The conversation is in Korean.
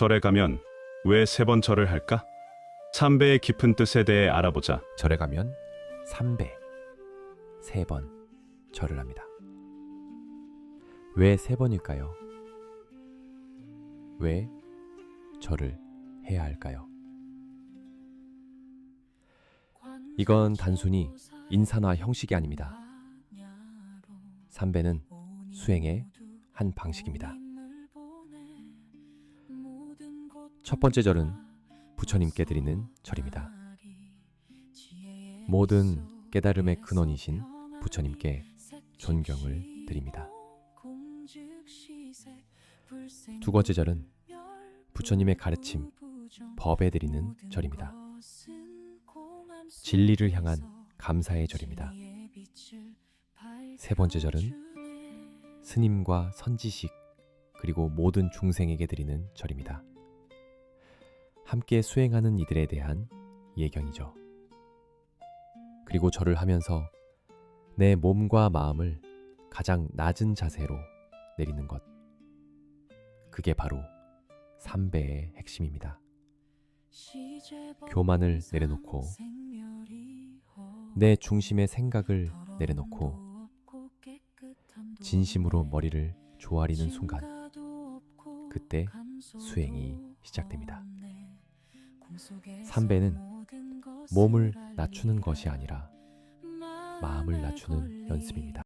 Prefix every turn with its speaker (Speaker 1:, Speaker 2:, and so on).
Speaker 1: 절에 가면 왜 세 번 절을 할까? 삼배의 깊은 뜻에 대해 알아보자.
Speaker 2: 절에 가면 3배, 3번 절을 합니다. 왜 3번일까요? 왜 절을 해야 할까요? 이건 단순히 인사나 형식이 아닙니다. 3배는 수행의 한 방식입니다. 첫 번째 절은 부처님께 드리는 절입니다. 모든 깨달음의 근원이신 부처님께 존경을 드립니다. 두 번째 절은 부처님의 가르침, 법에 드리는 절입니다. 진리를 향한 감사의 절입니다. 세 번째 절은 스님과 선지식 그리고 모든 중생에게 드리는 절입니다. 함께 수행하는 이들에 대한 예경이죠. 그리고 절을 하면서 내 몸과 마음을 가장 낮은 자세로 내리는 것. 그게 바로 삼배의 핵심입니다. 교만을 내려놓고 내 중심의 생각을 내려놓고 진심으로 머리를 조아리는 순간 그때 수행이 시작됩니다. 삼배는 몸을 낮추는 것이 아니라 마음을 낮추는 연습입니다.